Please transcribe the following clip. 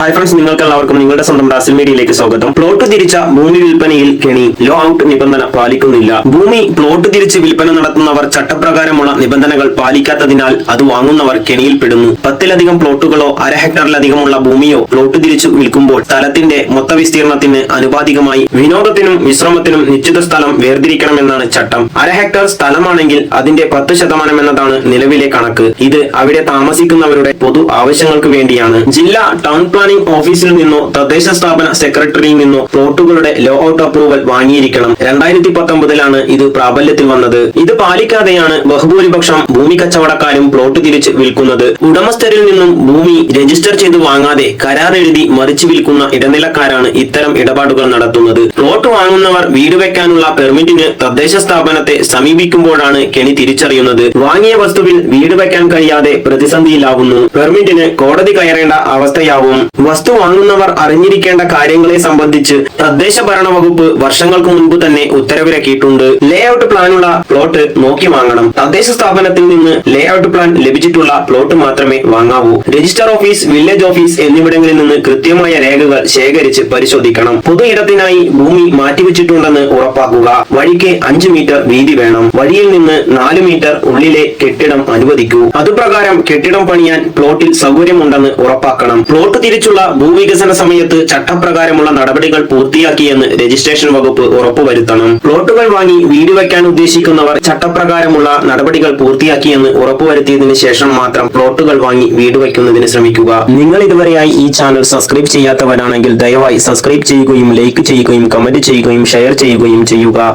Hi friends നിങ്ങൾക്ക് എല്ലാവർക്കും നിങ്ങളുടെ സ്വന്തം റാസിൽ മീഡിയയിലേക്ക് സ്വാഗതം. പ്ലോട്ട് തിരിച്ച ഭൂമി വിൽപ്പനയിൽ കെണി ലോ ഔട്ട് നിബന്ധന പാലിക്കുന്നില്ല. ഭൂമി പ്ലോട്ട് തിരിച്ച് വിൽപ്പന നടത്തുന്നവർ ചട്ടപ്രകാരമുള്ള നിബന്ധനകൾ പാലിക്കാത്തതിനാൽ അത് വാങ്ങുന്നവർ കെണിയിൽ കെണിയിൽപ്പെടുന്നു പത്തിലധികം പ്ലോട്ടുകളോ അര ഹെക്ടറിലധികമുള്ള ഭൂമിയോ പ്ലോട്ട് തിരിച്ചു വിൽക്കുമ്പോൾ സ്ഥലത്തിന്റെ മൊത്ത വിസ്തീർണത്തിന് അനുപാതികമായി വിനോദത്തിനും വിശ്രമത്തിനും നിശ്ചിത സ്ഥലം വേർതിരിക്കണമെന്നാണ് ചട്ടം. അര ഹെക്ടർ സ്ഥലമാണെങ്കിൽ അതിന്റെ പത്ത് ശതമാനം എന്നതാണ് നിലവിലെ കണക്ക്. ഇത് അവിടെ താമസിക്കുന്നവരുടെ പൊതു ആവശ്യങ്ങൾക്ക് വേണ്ടിയാണ്. ജില്ലാ ടൗൺ പ്ലാനിംഗ് ഓഫീസിൽ നിന്നോ തദ്ദേശ സ്ഥാപന സെക്രട്ടറിയിൽ നിന്നോ പ്ലോട്ടുകളുടെ ലോ ഔട്ട് അപ്രൂവൽ വാങ്ങിയിരിക്കണം. രണ്ടായിരത്തി പത്തൊമ്പതിലാണ് ഇത് പ്രാബല്യത്തിൽ വന്നത്. ഇത് പാലിക്കാതെയാണ് ബഹുഭൂരിപക്ഷം ഭൂമി കച്ചവടക്കാരും പ്ലോട്ട് തിരിച്ച് വിൽക്കുന്നത്. ഉടമസ്ഥരിൽ നിന്നും ഭൂമി രജിസ്റ്റർ ചെയ്ത് വാങ്ങാതെ കരാർ എഴുതി മറിച്ച് വിൽക്കുന്ന ഇടനിലക്കാരാണ് ഇത്തരം ഇടപാടുകൾ നടത്തുന്നത്. പ്ലോട്ട് വാങ്ങുന്നവർ വീട് വെക്കാനുള്ള പെർമിറ്റിന് തദ്ദേശ സ്ഥാപനത്തെ സമീപിക്കുമ്പോഴാണ് കെണി തിരിച്ചറിയുന്നത്. വാങ്ങിയ വസ്തുവിൽ വീട് വെക്കാൻ കഴിയാതെ പ്രതിസന്ധിയിലാവുന്നു. പെർമിറ്റിന് കോടതി കയറേണ്ട അവസ്ഥയാവും. വസ്തു വാങ്ങുന്നവർ അറിഞ്ഞിരിക്കേണ്ട കാര്യങ്ങളെ സംബന്ധിച്ച് തദ്ദേശ ഭരണ വകുപ്പ് വർഷങ്ങൾക്ക് മുൻപ് തന്നെ ഉത്തരവിറക്കിയിട്ടുണ്ട്. ലേ ഔട്ട് പ്ലാനുള്ള പ്ലോട്ട് നോക്കി വാങ്ങണം. തദ്ദേശ സ്ഥാപനത്തിൽ നിന്ന് ലേ ഔട്ട് പ്ലാൻ ലഭിച്ചിട്ടുള്ള പ്ലോട്ട് മാത്രമേ വാങ്ങാവൂ. രജിസ്റ്റർ ഓഫീസ് വില്ലേജ് ഓഫീസ് എന്നിവിടങ്ങളിൽ നിന്ന് കൃത്യമായ രേഖകൾ ശേഖരിച്ച് പരിശോധിക്കണം. പൊതു ഇടത്തിനായി ഭൂമി മാറ്റിവെച്ചിട്ടുണ്ടെന്ന് ഉറപ്പാക്കുക. വഴിക്ക് അഞ്ചു മീറ്റർ വീതി വേണം. വഴിയിൽ നിന്ന് നാല് മീറ്റർ ഉള്ളിലെ കെട്ടിടം അനുവദിക്കൂ. അതുപ്രകാരം കെട്ടിടം പണിയാൻ പ്ലോട്ടിൽ സൗകര്യമുണ്ടെന്ന് ഉറപ്പാക്കണം. പ്ലോട്ട് തിരിച്ചുള്ള ഭൂവികസന സമയത്ത് ചട്ടപ്രകാരമുള്ള നടപടികൾ പൂർത്തിയാക്കിയെന്ന് രജിസ്ട്രേഷൻ വകുപ്പ് ഉറപ്പുവരുത്തണം. പ്ലോട്ടുകൾ വാങ്ങി വീട് വയ്ക്കാൻ ഉദ്ദേശിക്കുന്നവർ ചട്ടപ്രകാരമുള്ള നടപടികൾ പൂർത്തിയാക്കിയെന്ന് ഉറപ്പുവരുത്തിയതിനു ശേഷം മാത്രം പ്ലോട്ടുകൾ വാങ്ങി വീട് വയ്ക്കുന്നതിന് ശ്രമിക്കുക. നിങ്ങൾ ഇതുവരെയായി ഈ ചാനൽ സബ്സ്ക്രൈബ് ചെയ്യാത്തവരാണെങ്കിൽ ദയവായി സബ്സ്ക്രൈബ് ചെയ്യുകയും ലൈക്ക് ചെയ്യുകയും കമന്റ് ചെയ്യുകയും ഷെയർ ചെയ്യുകയും ചെയ്യുക.